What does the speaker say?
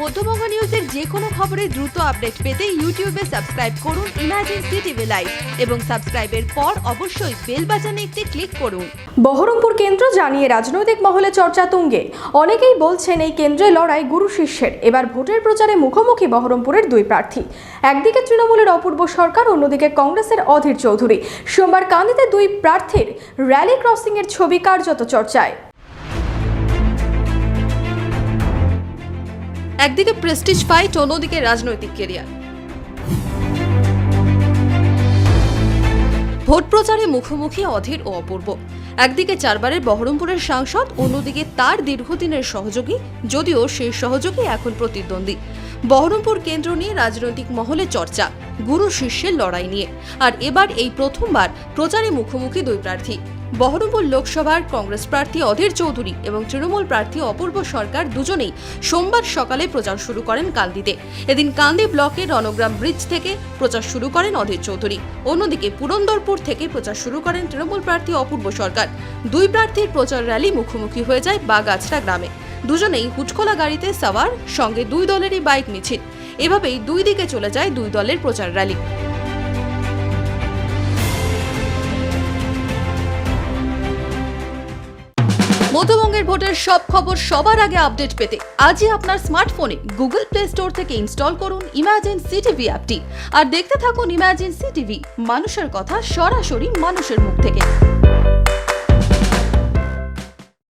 মধ্যবঙ্গ নিউজের যে কোনো খবরের দ্রুত আপডেট পেতে ইউটিউবে সাবস্ক্রাইব করুন ইমার্জেন্সি টিভি লাইভ এবং সাবস্ক্রাইবের পর অবশ্যই বেল বাটনে একটি ক্লিক করুন। বহরমপুর কেন্দ্র জানিয়ে রাজনৈতিক মহলে চর্চা তুঙ্গে। অনেকেই বলছেন এই কেন্দ্রে লড়াই গুরু শিষ্যের। এবার ভোটের প্রচারে মুখোমুখি বহরমপুরের দুই প্রার্থী। একদিকে তৃণমূলের অপূর্ব সরকার, অন্যদিকে কংগ্রেসের অধীর চৌধুরী। সোমবার কান্দিতে দুই প্রার্থীর র্যালি ক্রসিংয়ের ছবি কার্যত চর্চায়। একদিকে প্রেস্টিজ ফাইট অন্যদিকে রাজনৈতিক কেরিয়ার ভোট প্রচারে মুখোমুখি অধীর ও অপূর্ব। একদিকে চারবারের বহরমপুরের সাংসদ, অন্যদিকে তার দীর্ঘদিনের সহযোগী, যদিও সেই সহযোগী এখন প্রতিদ্বন্দ্বী। বহরমপুর কেন্দ্র নিয়ে রাজনৈতিক মহলে চর্চা, গুরু শিষ্যের লড়াই নিয়ে। আর এবার এই প্রথমবার প্রচারে মুখোমুখি দুই প্রার্থী। বহরমপুর লোকসভার কংগ্রেস প্রার্থী অধীর চৌধুরী এবং তৃণমূল প্রার্থী অপূর্ব সরকার দুজনেই সোমবার সকালে প্রচার শুরু করেন কান্দিতে। এদিন কান্দি ব্লকের রণগ্রাম ব্রিজ থেকে প্রচার শুরু করেন অধীর চৌধুরী। অন্যদিকে পুরন্দরপুর থেকে প্রচার শুরু করেন তৃণমূল প্রার্থী অপূর্ব সরকার। দুই প্রার্থীর প্রচার র্যালি মুখোমুখি হয়ে যায় বাগাছড়া গ্রামে। দুজনেই হুচকোলা গাড়িতে সাওয়ার, সঙ্গে দুই দলেরই বাইক মিছিল। এভাবেই দুই দিকে চলে যায় দুই দলের প্রচার র্যালি। মধ্যবঙ্গের ভোটের সব খবর সবার আগে আপডেট পেতে আজই আপনার স্মার্টফোনে গুগল প্লে স্টোর থেকে ইনস্টল করুন ইমার্জেন্সি টিভি অ্যাপটি। আর দেখতে থাকুন ইমার্জেন্সি টিভি মানুষের কথা সরাসরি মানুষের মুখ থেকে।